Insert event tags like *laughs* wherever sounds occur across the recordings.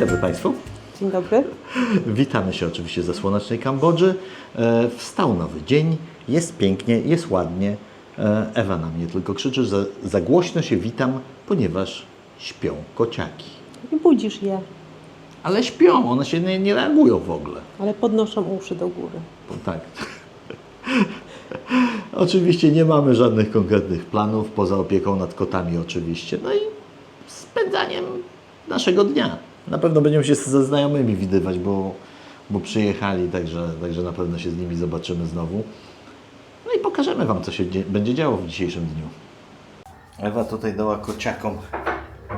dobry Państwu. Dzień dobry. Witamy się oczywiście ze słonecznej Kambodży. E, Wstał nowy dzień, jest pięknie, jest ładnie. E, Ewa na mnie tylko krzyczy, że za głośno się witam, ponieważ śpią kociaki. I budzisz je, Ale śpią, one się nie, nie reagują w ogóle. ale podnoszą uszy do góry. Bo Tak. *laughs* oczywiście nie mamy żadnych konkretnych planów, poza opieką nad kotami oczywiście. No i spędzaniem naszego dnia. Na pewno będziemy się ze znajomymi widywać, bo, bo przyjechali, także, także na pewno się z nimi zobaczymy znowu. No i pokażemy Wam, co się dzie- będzie działo w dzisiejszym dniu. Ewa tutaj dała kociakom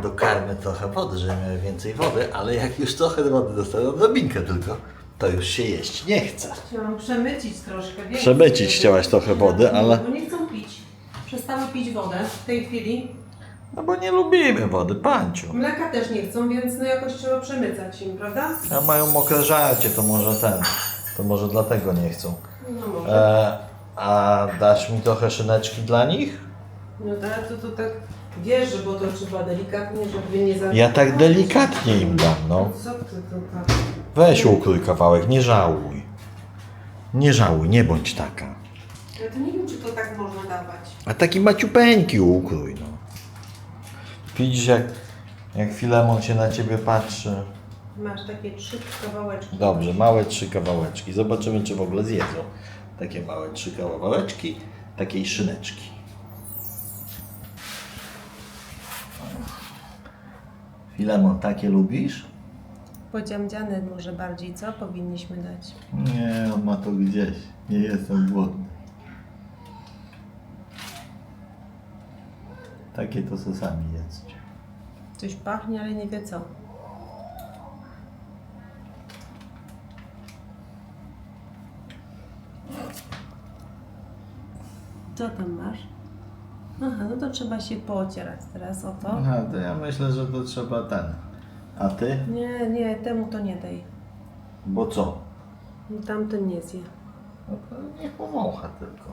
do karmy trochę wody, żeby miały więcej wody, ale jak już trochę wody dostały, odrobinkę tylko, to już się jeść nie chce. Chciałam przemycić troszkę. więcej, Przemycić chciałaś trochę wody, ale- Bo nie chcą pić. Przestały pić wodę w tej chwili. No bo nie lubimy wody, panciu. Mleka też nie chcą, więc no jakoś trzeba przemycać im, prawda? A mają mokre żarcie, to może ten. To może dlatego nie chcą. No może. E, a dasz mi trochę szyneczki dla nich? No tak, to, to tak wiesz, że bo to trzeba delikatnie, żeby nie za... Ja tak delikatnie im dam, no. Co ty to tak? Weź ukrój kawałek, nie żałuj. Nie żałuj, nie bądź taka. Ja to nie wiem, czy to tak można dawać. A taki maciupeńki ukrój, no. Widzisz jak, jak Filemon się na ciebie patrzy. Masz takie trzy kawałeczki. Dobrze, małe trzy kawałeczki. Zobaczymy, czy w ogóle zjedzą. Takie małe trzy kawałeczki, takiej szyneczki. Filemon, takie lubisz? Podziamdziane może bardziej, co powinniśmy dać? Nie, on ma to gdzieś. Nie jestem głodny. Takie to se sami jedzcie. Coś pachnie, ale nie wie co. Co tam masz? Aha, no to trzeba się poocierać teraz o to. Aha, to ja myślę, że to trzeba ten. A ty? Nie, nie, temu to nie daj. Bo co? Tamten nie zje. No to niech powącha tylko.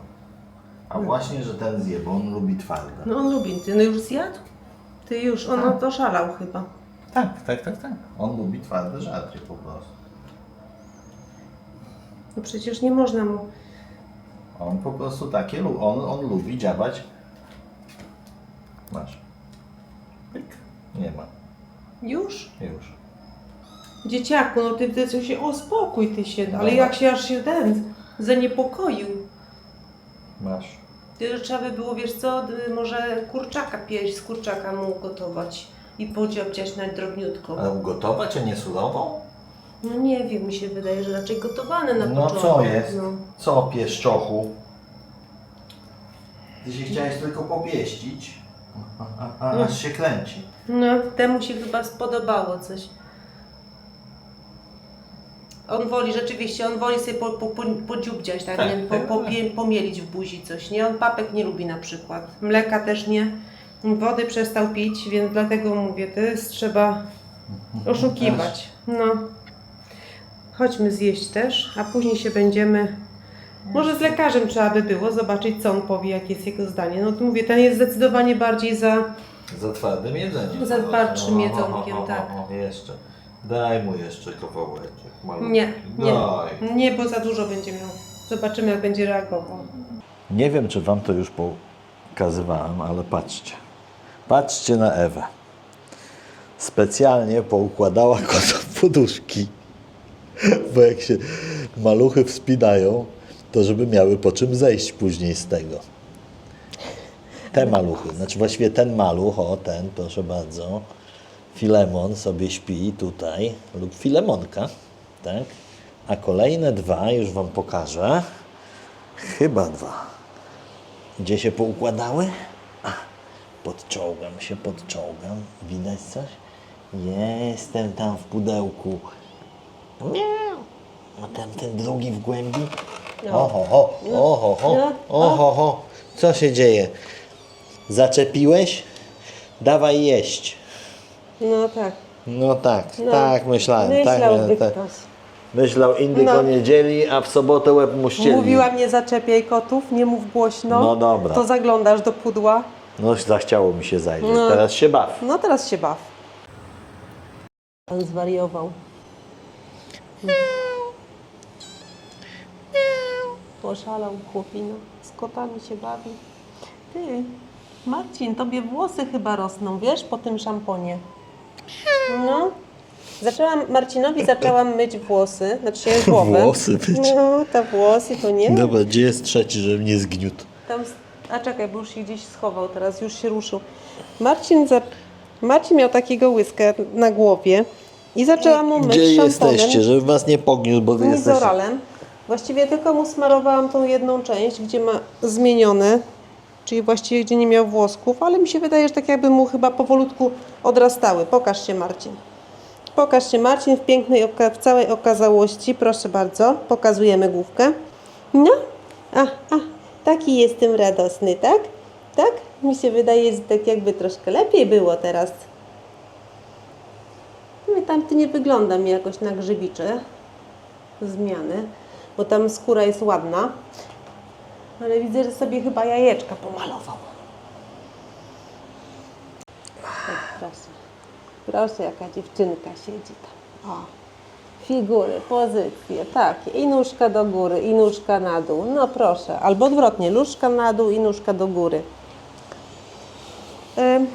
A właśnie, że ten zje, bo on lubi twarde. No on lubi. Ty no już zjadł? Ty już, on to szalał chyba. Tak, tak, tak, tak. On lubi twarde żarcie po prostu. No przecież nie można mu... On po prostu takie, lu- on, on lubi dziabać. Masz. Pyk. Nie ma. Już? Już. Dzieciaku, no ty, ty się... O, spokój ty się, ale Dobra. jak się aż się ten zaniepokoił. Masz. Trzeba by było, wiesz co, może kurczaka pieść, z kurczaka mu ugotować i podziabciać na drobniutko. Ale ugotować, a nie surową? No nie wiem, mi się wydaje, że raczej gotowane na No początek. co jest? No. Co, pieszczochu? Ty się chciałeś tylko popieścić. *laughs* A, a, a, aż się kręci. no, temu się chyba spodobało coś. On woli, rzeczywiście, on woli sobie po, po, po, podziubdziać, tak, Tak, nie? Po, tak, po, tak. pomielić w buzi coś, nie? On papek nie lubi na przykład. Mleka też nie. Wody przestał pić, więc dlatego mówię, to jest trzeba oszukiwać. No. Chodźmy zjeść też, a później się będziemy. Może z lekarzem trzeba by było zobaczyć, co on powie, jakie jest jego zdanie. No to mówię, ten jest zdecydowanie bardziej za. Za twardym jedzeniem. Za twardszym O, o, jedzonkiem, o, o, tak. O, jeszcze. Daj mu jeszcze kawałeczek. malutki. Nie, nie. Daj. Nie, bo za dużo będzie miał. Zobaczymy, jak będzie reagował. Nie wiem, czy Wam to już pokazywałem, ale patrzcie. Patrzcie na Ewę. Specjalnie poukładała kotom poduszki. Bo jak się maluchy wspinają, to żeby miały po czym zejść później z tego. Te maluchy, znaczy właściwie ten maluch, o ten, proszę bardzo. Filemon sobie śpi tutaj, lub Filemonka, tak? A kolejne dwa już Wam pokażę. Chyba dwa. Gdzie się poukładały? A, podczołgam się, podczołgam. Widać coś? Jestem tam w pudełku. Nie. A ten, ten drugi w głębi? Oho, ho, oho, ho, No. oho, ho. Co się dzieje? Zaczepiłeś? Dawaj jeść. No tak. No tak, No. tak myślałem. Myślałby tak, ktoś. Myślał indyk No. o niedzieli, a w sobotę łeb mu ścieli. Mówiłam, nie zaczepiaj kotów, nie mów głośno. No dobra. To zaglądasz do pudła. No zachciało mi się zajrzeć. No. Teraz się baw. No teraz się baw. On zwariował. Poszalał chłopina. Z kotami się bawi. Ty, Marcin, tobie włosy chyba rosną, wiesz, po tym szamponie. No. Zaczęłam, Marcinowi zaczęłam myć włosy, znaczy głowę. Włosy myć? No, te włosy to nie. Dobra, gdzie jest trzeci, żeby nie zgniótł? Tam, a czekaj, bo już się gdzieś schował, teraz już się ruszył. Marcin, za, Marcin miał takiego łyskę na głowie i zaczęłam mu myć Gdzie szamponem. jesteście, żeby was nie pogniósł, bo wy jesteście... Nizoralem. Właściwie tylko mu smarowałam tą jedną część, gdzie ma zmienione, czyli właściwie gdzie nie miał włosków, ale mi się wydaje, że tak jakby mu chyba powolutku odrastały. Pokaż się Marcin. Pokaż się Marcin w pięknej, w całej okazałości. Proszę bardzo, pokazujemy główkę. No, a, a, taki jestem radosny, tak? Tak? Mi się wydaje, że tak jakby troszkę lepiej było teraz. No i tamty nie wygląda mi jakoś na grzybicze zmiany, bo tam skóra jest ładna. Ale widzę, że sobie chyba jajeczka pomalował. Tak, proszę. Proszę, jaka dziewczynka siedzi tam. O. Figury, pozycje, takie. I nóżka do góry, i nóżka na dół. No proszę. Albo odwrotnie, nóżka na dół i nóżka do góry. Ym.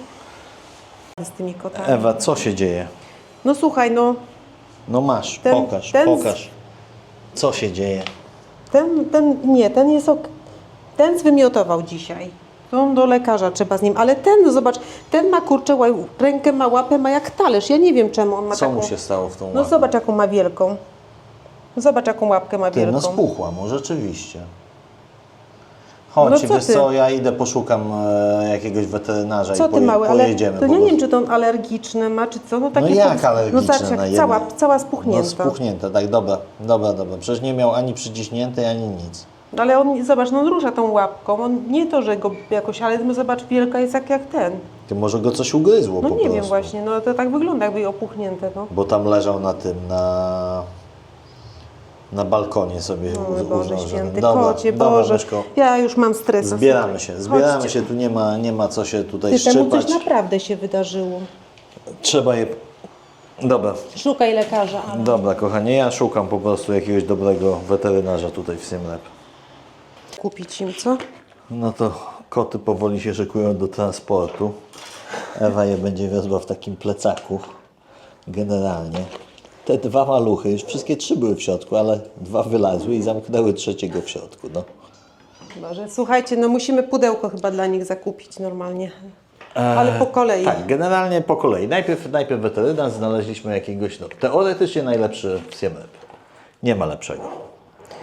Z tymi kotami. Ewa, co się dzieje? No słuchaj, no No masz, Ten- pokaż, ten z- pokaż. Co się dzieje? Ten, ten, nie, ten jest ok. Ten zwymiotował dzisiaj. To do lekarza trzeba z nim, ale ten, no zobacz, ten ma kurczę, rękę ma, łapę ma jak talerz. Ja nie wiem czemu on ma Co taką. mu się stało w tą No łapę? zobacz jaką ma wielką. Zobacz jaką łapkę ma Ty, wielką. no spuchła mu, rzeczywiście. Chodź, No co wiesz ty? co, ja idę poszukam e, jakiegoś weterynarza Co i ty poje, mały, ale pojedziemy. to nie wiem, czy to on alergiczne ma, czy co. No, takie No jak po- alergiczne No zobacz, jak cała, cała No spuchnięta. tak, dobra, dobra, dobra. Przecież nie miał ani przyciśniętej, ani nic. Ale on, zobacz, no on rusza tą łapką. On, nie to, że go jakoś, ale no zobacz, wielka jest jak, jak ten. Ty może go coś ugryzło No po nie prostu. wiem właśnie, no to tak wygląda jakby opuchnięte, no. Bo tam leżał na tym, na... Na balkonie sobie O u- Boże że- święty, kocie, Boże. Myszko, Ja już mam stres. Zbieramy się, zbieramy Chodźcie. się, tu nie ma, nie ma co się tutaj Ty, temu coś naprawdę się wydarzyło. Trzeba je... Dobra, Szukaj lekarza. Ale... dobra kochanie, ja szukam po prostu jakiegoś dobrego weterynarza tutaj w Simlep. Kupić im, co? No to koty powoli się szykują do transportu. Ewa je będzie wiozła w takim plecaku. Generalnie. Te dwa maluchy, już wszystkie trzy były w środku, ale dwa wylazły i zamknęły trzeciego w środku. No. Boże, słuchajcie, no musimy pudełko chyba dla nich zakupić normalnie. Ale po kolei. Tak, generalnie po kolei. Najpierw, najpierw weterynarz, znaleźliśmy jakiegoś, no, teoretycznie najlepszy w Siemlep. Nie ma lepszego.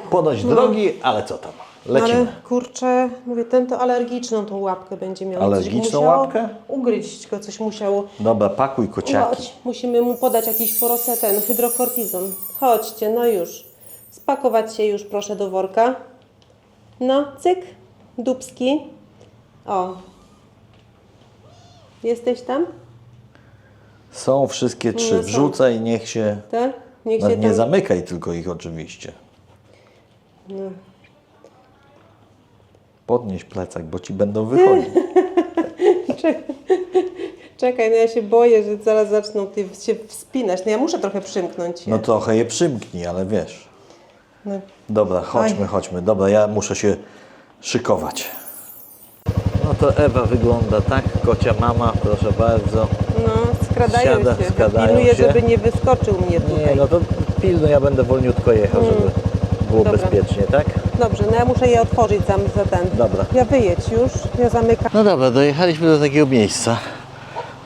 Ponoć drogi, ale co tam, lecimy. ale kurczę, mówię, ten to alergiczną tą łapkę będzie miał. Alergiczną łapkę? Ugryźć go, coś musiało. Dobra, pakuj kociaki. Chodź, musimy mu podać jakiś foroseten, hydrokortizon. Chodźcie, no już. Spakować się już proszę do worka. No, cyk, dubski. O. Jesteś tam? Są wszystkie trzy, No są. wrzucaj, niech się... Tak? Niech No, się nie tam... zamykaj tylko ich oczywiście. No. Podnieś plecak, bo ci będą wychodzić. *laughs* Czekaj, no ja się boję, że zaraz zaczną ty się wspinać. No ja muszę trochę przymknąć się. No trochę je przymknij, ale wiesz. No. Dobra, chodźmy, chodźmy. Dobra, ja muszę się szykować. No to Ewa wygląda tak, kocia mama, proszę bardzo. No, skradają Siada- się. skradają Pilnuję, się. żeby nie wyskoczył mnie tutaj. Nie, no to pilno, ja będę wolniutko jechał, żeby było Dobra. bezpiecznie, tak? Dobrze, no ja muszę je otworzyć za, za ten. Dobra. Ja wyjedź już, ja zamykam. No dobra, dojechaliśmy do takiego miejsca.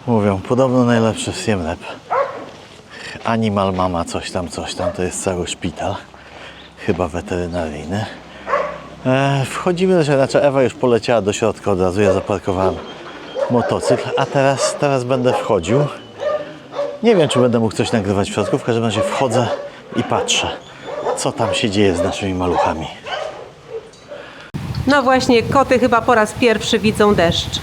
Mówią, podobno najlepszy w Siemlep. Animal Mama, coś tam, coś tam, to jest cały szpital. Chyba weterynaryjny. E, wchodzimy, że znaczy Ewa już poleciała do środka od razu, ja zaparkowałem motocykl, a teraz, teraz będę wchodził. Nie wiem, czy będę mógł coś nagrywać w środku, w każdym razie wchodzę i patrzę, co tam się dzieje z naszymi maluchami. No właśnie, koty chyba po raz pierwszy widzą deszcz.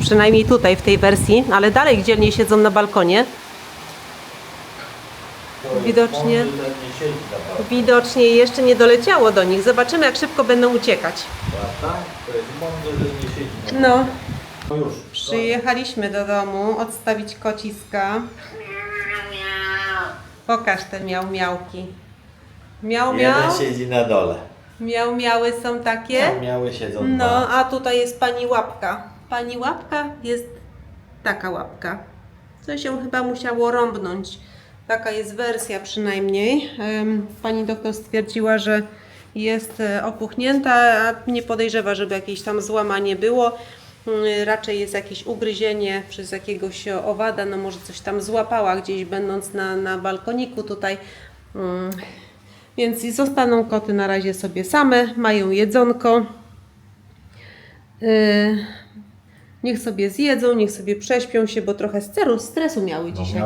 Przynajmniej tutaj w tej wersji, ale dalej dzielnie siedzą na balkonie. Widocznie, widocznie jeszcze nie doleciało do nich. Zobaczymy, jak szybko będą uciekać. No, przyjechaliśmy do domu odstawić kociska. Pokaż te miał miałki. Miał miał. siedzi na dole. Miał miały są takie. Miały siedzą No, a tutaj jest pani łapka. Pani łapka jest taka łapka. Co się chyba musiało rąbnąć. Taka jest wersja przynajmniej. Pani doktor stwierdziła, że jest e, opuchnięta, a nie podejrzewa, żeby jakieś tam złamanie było. Mm, Raczej jest jakieś ugryzienie przez jakiegoś owada, no może coś tam złapała gdzieś będąc na, na balkoniku tutaj. Mm, Więc zostaną koty na razie sobie same, mają jedzonko. Yy, niech sobie zjedzą, niech sobie prześpią się, bo trochę stresu, stresu miały No, dzisiaj.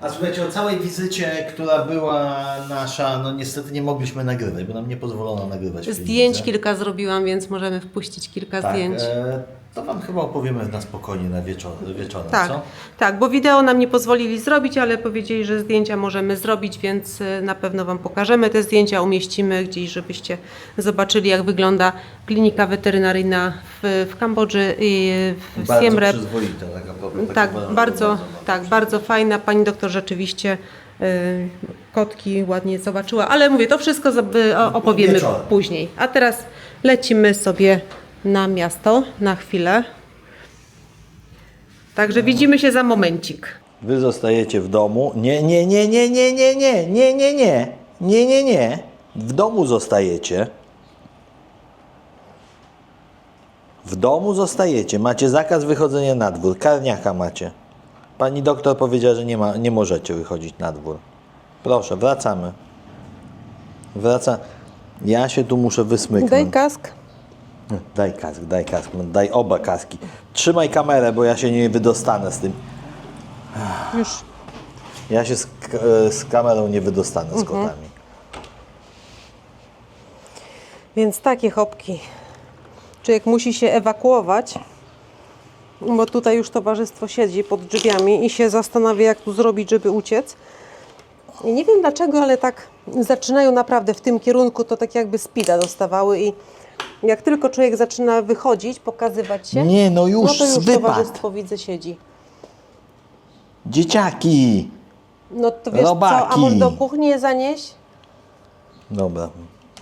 A słuchajcie, o całej wizycie, która była nasza, no niestety nie mogliśmy nagrywać, bo nam nie pozwolono nagrywać. Zdjęć klinice. kilka zrobiłam, więc możemy wpuścić kilka tak, zdjęć. E, to Wam chyba opowiemy na spokojnie na wieczor, wieczorem, Tak, co? tak, bo wideo nam nie pozwolili zrobić, ale powiedzieli, że zdjęcia możemy zrobić, więc y, na pewno Wam pokażemy te zdjęcia, umieścimy gdzieś, żebyście zobaczyli, jak wygląda klinika weterynaryjna w, w Kambodży i w Bardzo Siem Reap. przyzwoita taka powiem, Tak, taka bardzo, tak, bardzo fajna. Pani doktor rzeczywiście y, kotki ładnie zobaczyła, ale mówię, to wszystko zob- y, o- opowiemy Wieczorem. później. A teraz lecimy sobie na miasto na chwilę. Także widzimy się za momencik. Wy zostajecie w domu. Nie, nie, nie, nie, nie, nie, nie, nie, nie, nie, nie, nie, nie. W domu zostajecie. W domu zostajecie. Macie zakaz wychodzenia na dwór. Karniaka macie. Pani doktor powiedziała, że nie, ma, nie możecie wychodzić na dwór. Proszę, wracamy. Wraca. Ja się tu muszę wysmyknąć. Daj kask. Daj kask, daj kask, no daj oba kaski. Trzymaj kamerę, bo ja się nie wydostanę z tym. Już. Ja się z, e, z kamerą nie wydostanę z kotami. Więc takie chopki. Człowiek musi się ewakuować, bo tutaj już towarzystwo siedzi pod drzwiami i się zastanawia, jak tu zrobić, żeby uciec. I nie wiem dlaczego, ale tak zaczynają naprawdę w tym kierunku, to tak jakby spida dostawały i jak tylko człowiek zaczyna wychodzić, pokazywać się, Nie, no już, no to już towarzystwo widzę siedzi. Dzieciaki! No to wiesz co, a Robaki. może do kuchni je zanieść? Dobra,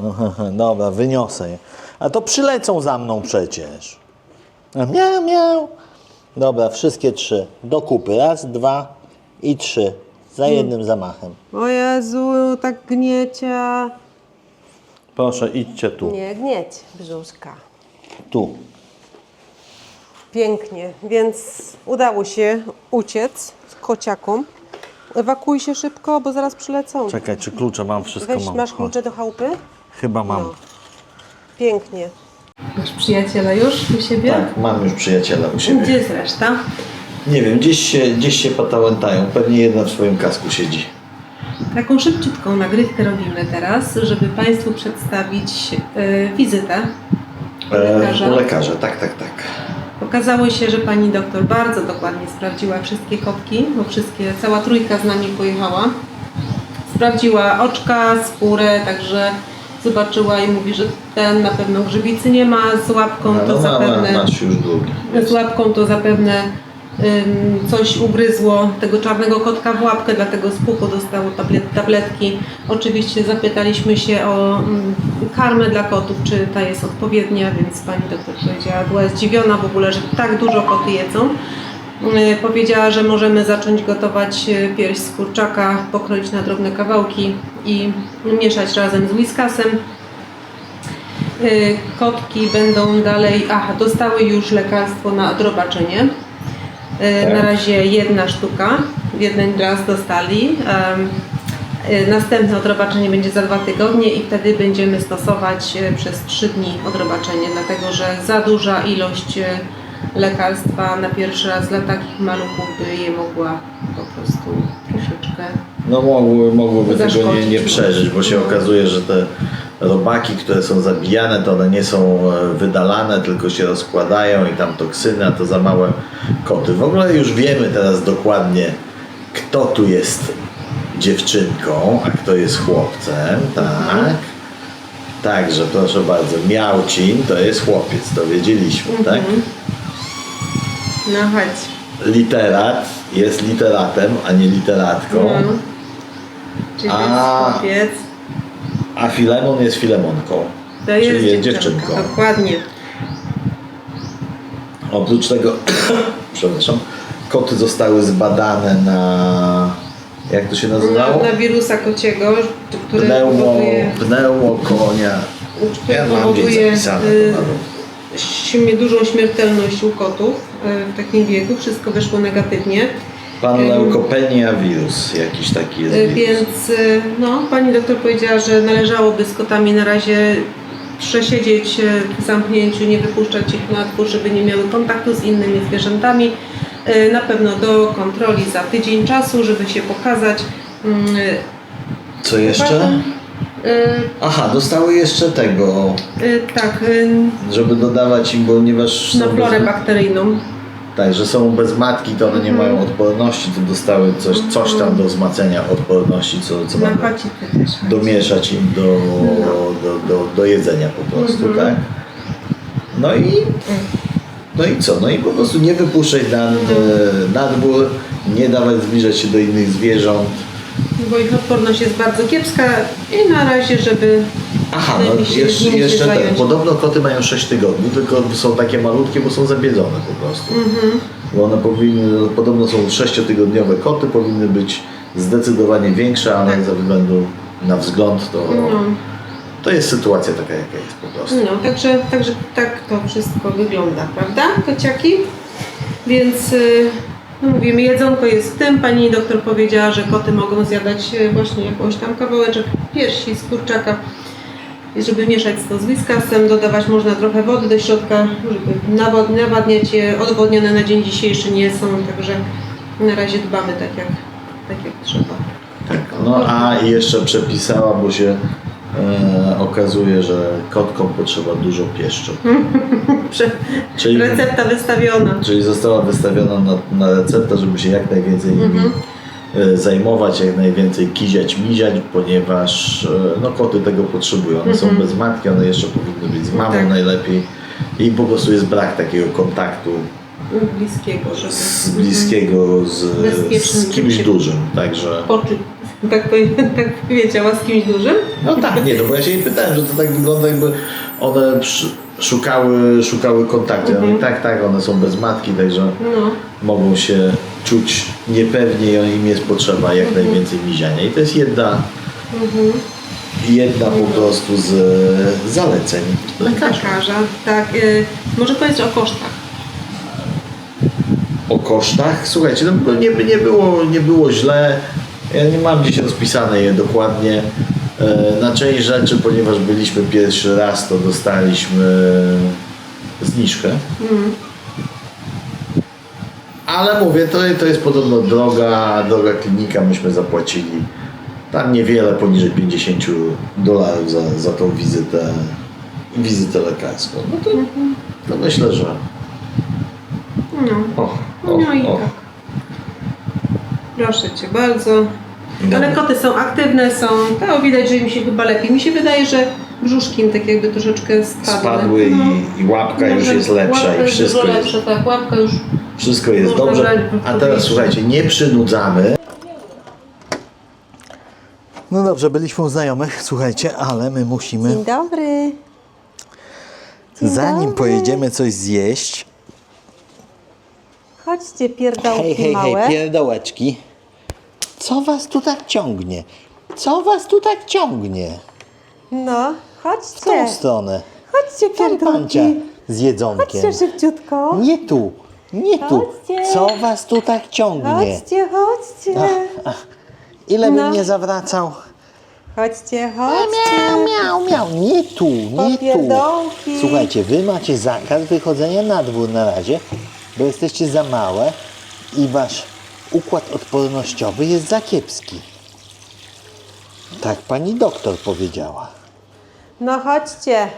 *laughs* dobra, wyniosę je. A to przylecą za mną przecież. A Miau, miau. Dobra, wszystkie trzy. Do kupy. Raz, dwa i trzy. Za jednym zamachem. O Jezu, tak gniecia. Proszę, idźcie tu. Nie gnieć, brzuszka. Tu. Pięknie, więc udało się uciec z kociakom. Ewakuuj się szybko, bo zaraz przylecą. Czekaj, czy klucze mam? Wszystko Weź, mam. masz Chodź. klucze do chałupy? Chyba mam. No. Pięknie. Masz przyjaciela już u siebie? Tak, mam już przyjaciela u siebie. Gdzie jest reszta? Nie wiem, gdzieś się, gdzieś się patałętają. Pewnie jedna w swoim kasku siedzi. Taką szybciutką nagrywkę robimy teraz, żeby Państwu przedstawić e, wizytę u lekarza. E, u lekarza, tak, tak, tak. Okazało się, że pani doktor bardzo dokładnie sprawdziła wszystkie kotki, bo wszystkie, cała trójka z nami pojechała. Sprawdziła oczka, skórę, także zobaczyła i mówi, że ten na pewno grzybicy nie ma, z łapką to zapewne... No, masz już drugi. Z łapką to zapewne coś ugryzło tego czarnego kotka w łapkę, dlatego z puchu dostało tablet, tabletki. Oczywiście zapytaliśmy się o ym, karmę dla kotów, czy ta jest odpowiednia, więc pani doktor powiedziała, była zdziwiona w ogóle, że tak dużo koty jedzą. Yy, Powiedziała, że możemy zacząć gotować yy, pierś z kurczaka, pokroić na drobne kawałki i mieszać razem z whiskasem. Y, Kotki będą dalej, aha, dostały już lekarstwo na odrobaczenie. Tak. Na razie jedna sztuka, jeden raz dostali. Y, Następne odrobaczenie będzie za dwa tygodnie i wtedy będziemy stosować y, przez trzy dni odrobaczenie, dlatego że za duża ilość lekarstwa na pierwszy raz dla takich maluchów by je mogła po prostu troszeczkę No mogły, mogłyby tego nie, nie przeżyć, bo się okazuje, że te robaki, które są zabijane, to one nie są e, wydalane, tylko się rozkładają i tam toksyny, a to za małe koty. W ogóle już wiemy teraz dokładnie, kto tu jest dziewczynką, a kto jest chłopcem, tak? Także proszę bardzo, Miałcin to jest chłopiec, to wiedzieliśmy, tak? No chodź. Literat jest literatem, a nie literatką. No. Czyli A. jest chłopiec. A Filemon jest Filemonką. To jest, Czyli jest dziewczynką. Dokładnie. Oprócz tego, przepraszam, koty zostały zbadane na, jak to się nazywało? Na, na wirusa kociego, który Pneumo, powoduje, pneumokonia. który Ja powoduje y, dużą śmiertelność u kotów y, w takim wieku. Wszystko wyszło negatywnie. Panleukopenia wirus, jakiś taki jest Y, wirus. Więc y, no, pani doktor powiedziała, że należałoby z kotami na razie przesiedzieć y, w zamknięciu, nie wypuszczać ich na dwór, żeby nie miały kontaktu z innymi zwierzętami. Y, Na pewno do kontroli za tydzień czasu, żeby się pokazać. Mm, Co jeszcze? Aha, dostały jeszcze tego, Tak, żeby dodawać im, ponieważ na florę bez, bakteryjną. Tak, że są bez matki, to one nie Mhm. mają odporności, to dostały coś, coś tam do wzmacniania odporności, co, co pacity też. domieszać im do, do, do, do jedzenia po prostu, Mhm. tak? No i no i co? No i po prostu nie wypuszczać na, Mhm. na dwór, nie dawać zbliżać się do innych zwierząt. Bo ich odporność jest bardzo kiepska i na razie, żeby Aha, no się jeszcze, nimi się jeszcze tak, zająć. podobno koty mają 6 tygodni, tylko są takie malutkie, bo są zabiedzone po prostu. Mhm. Bo one powinny, podobno są 6-tygodniowe koty, powinny być zdecydowanie większe, ale Tak. ze względu na wzgląd to, No. to jest sytuacja taka, jaka jest po prostu. No, także, także tak to wszystko wygląda, prawda, kociaki? Więc y, no mówimy, jedzonko jest w tym. Pani doktor powiedziała, że koty mogą zjadać y, właśnie jakąś tam kawałeczek piersi z kurczaka. I żeby mieszać to z whiskasem, dodawać można trochę wody do środka, żeby nawadniać je. Odwodnione na dzień dzisiejszy nie są, także na razie dbamy tak jak, tak jak trzeba. Tak. No a jeszcze przepisała, bo się e, okazuje, że kotkom potrzeba dużo pieszczu. Prze- Czyli, Recepta wystawiona. czyli została wystawiona na, na receptę, żeby się jak najwięcej nimi Mhm. e, zajmować, jak najwięcej kiziać, miziać, ponieważ e, no, koty tego potrzebują. One są Mhm. bez matki, one jeszcze powinny być z mamą Tak. najlepiej. I po prostu jest brak takiego kontaktu Bliskiego, żeby... z bliskiego, z, z kimś dużym. Także tak, powiem, *laughs* tak powiedziała, z kimś dużym? No tak, nie, no bo ja się jej pytałem, że to tak wygląda jakby one szukały, szukały kontaktu. Mhm. tak, tak, one są bez matki, także No. mogą się czuć niepewnie i im jest potrzeba jak Mhm. najwięcej miziania. I to jest jedna, jedna po prostu z zaleceń lekarza. Lekarza. Tak. Y, może powiedzieć o kosztach. O kosztach, słuchajcie, no nie, nie, było, nie było źle. Ja nie mam gdzieś rozpisane je dokładnie. E, Na część rzeczy, ponieważ byliśmy pierwszy raz, to dostaliśmy zniżkę. Mm. Ale mówię, to, to jest podobno droga, droga klinika, myśmy zapłacili tam niewiele poniżej 50 dolarów za, za tą wizytę, wizytę lekarską. No to, to myślę, że No. o, o, no i o. tak. Proszę Cię bardzo. Dobra. Ale koty są aktywne, są. To widać, że im się chyba lepiej. Mi się wydaje, że brzuszki im tak jakby troszeczkę spadły. spadły No. i, i łapka już Może jest lepsza i wszystko jest, lepsza, tak, łapka już. wszystko jest dobrze. brać A teraz słuchajcie, nie przynudzamy. No dobrze, byliśmy u znajomych, słuchajcie, ale my musimy, Dzień dobry. Dzień zanim dobry. pojedziemy coś zjeść, Chodźcie, pierdołki Hej, hej, małe. hej, pierdołeczki. Co was tu tak ciągnie? Co was tu tak ciągnie? No, W tą chodźcie. stronę. Chodźcie, Tam pancia pierdołki. z jedzonkiem. Chodźcie szybciutko. Nie tu, nie tu. Chodźcie. Co was tu tak ciągnie? Chodźcie, chodźcie. Ile bym No. nie zawracał? Chodźcie, Miał, chodźcie. miał, miał. Nie tu, nie tu. Słuchajcie, wy macie zakaz wychodzenia na dwór na razie, bo jesteście za małe i wasz układ odpornościowy jest za kiepski. Tak pani doktor powiedziała. No chodźcie.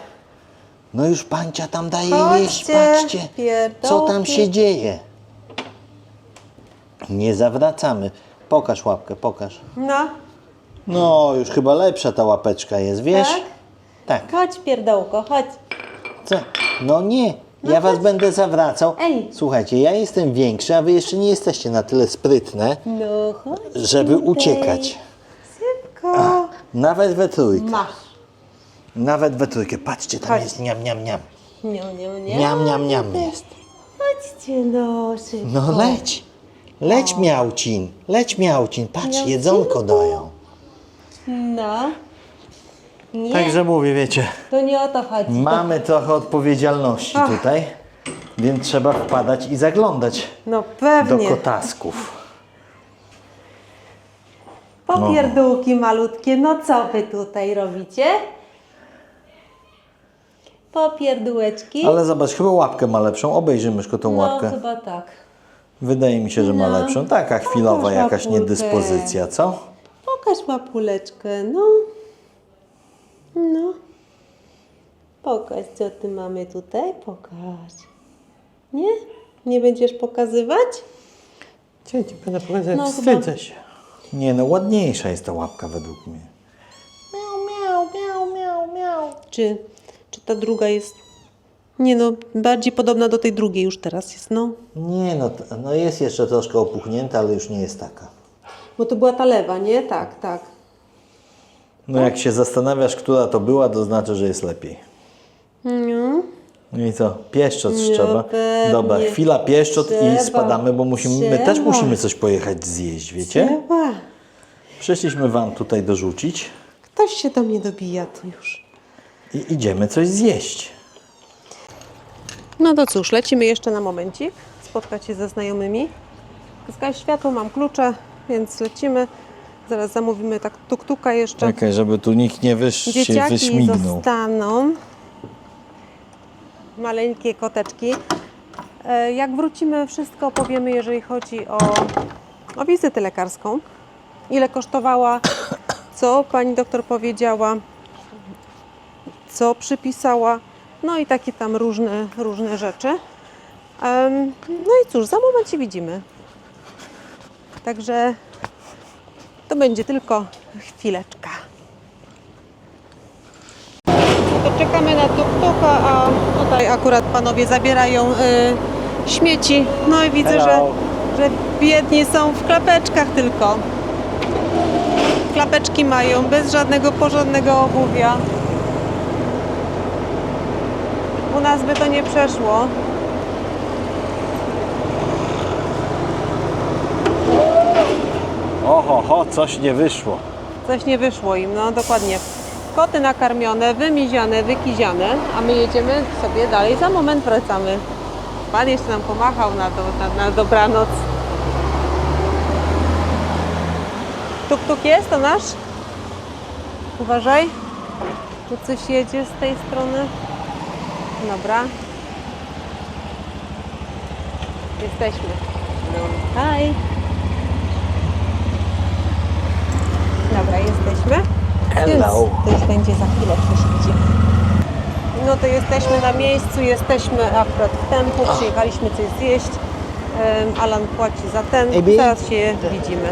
No już pancia tam daje Chodźcie, jeść, patrzcie, co tam pierdołki. się dzieje. Nie zawracamy. Pokaż łapkę, pokaż. No, No, już chyba lepsza ta łapeczka jest, wiesz? Tak? Tak. chodź, pierdołko, chodź. Co? No nie, ja was będę zawracał. Ej. Słuchajcie, ja jestem większy, a wy jeszcze nie jesteście na tyle sprytne, No chodź. żeby tutaj. uciekać. Szybko. Nawet we trójkę. Masz. Nawet we trójkę. Patrzcie, tam Chodź. jest niam, niam, niam. Nie, nie, nie. Niam, niam, niam jest. Chodźcie, no szybko. No leć. Leć miałcin. Leć miałcin. Patrz, jedzonko dają. No. Nie, Także mówię, wiecie, to nie o to chodzi. mamy trochę odpowiedzialności Ach. tutaj, więc trzeba wpadać i zaglądać No do pewnie. kotasków. Popierdółki malutkie, no co wy tutaj robicie? Popierdółeczki. Ale zobacz, chyba łapkę ma lepszą. Obejrzyj myszko tą no łapkę. chyba tak. Wydaje mi się, że ma No. lepszą. Taka chwilowa Pokaż jakaś łapulkę. niedyspozycja, co? Pokaż łapuleczkę, no. No. Pokaż, co ty mamy tutaj. Pokaż. Nie? Nie będziesz pokazywać? Cię ci będę pokazać, No, wstydzę chyba- się. Nie no, ładniejsza jest ta łapka według mnie. Czy, czy ta druga jest... Nie no, bardziej podobna do tej drugiej już teraz jest, no. Nie no, t- no jest jeszcze troszkę opuchnięta, ale już nie jest taka. Bo to była ta lewa, nie? Tak, tak. No jak się zastanawiasz, która to była, to znaczy, że jest lepiej. No. No i co? Pieszczot No, trzeba. Dobra, chwila pieszczot i Trzeba. spadamy, bo musimy, my też musimy coś pojechać zjeść, wiecie? Trzeba. Przyszliśmy Wam tutaj dorzucić Ktoś się do mnie dobija tu już. i idziemy coś zjeść. No to cóż, lecimy jeszcze na momencik, spotkać się ze znajomymi. Zgaś światło, mam klucze, więc lecimy. Zaraz zamówimy tak tuk-tuka jeszcze. Czekaj, żeby tu nikt nie wysz, się Dzieciaki wyśmignął. zostaną. Maleńkie koteczki. E, Jak wrócimy, wszystko opowiemy, jeżeli chodzi o, o wizytę lekarską. Ile kosztowała, *coughs* co pani doktor powiedziała, co przypisała, no i takie tam różne, różne rzeczy. Em, No i cóż, za moment się widzimy. Także to będzie tylko chwileczka. To czekamy na tuk-tuka, a tutaj akurat panowie zabierają y, śmieci. No i widzę, że, że biedni są w klapeczkach tylko. Klapeczki mają bez żadnego porządnego obuwia. U nas by to nie przeszło. Oho, ho, coś nie wyszło. Coś nie wyszło im, no dokładnie. Koty nakarmione, wymiziane, wykiziane, a my jedziemy sobie dalej. Za moment wracamy. Pan jeszcze nam pomachał na, do, na, na dobranoc. Tuk tuk jest, to nasz? Uważaj. Tu coś jedzie z tej strony. Dobra. Jesteśmy. Hi. Dobra, jesteśmy. Hello. Więc to już będzie za chwilę przyszliście. No to jesteśmy na miejscu, jesteśmy akurat w tempu, przyjechaliśmy coś zjeść. Em, Alan płaci za ten. Zaraz się widzimy.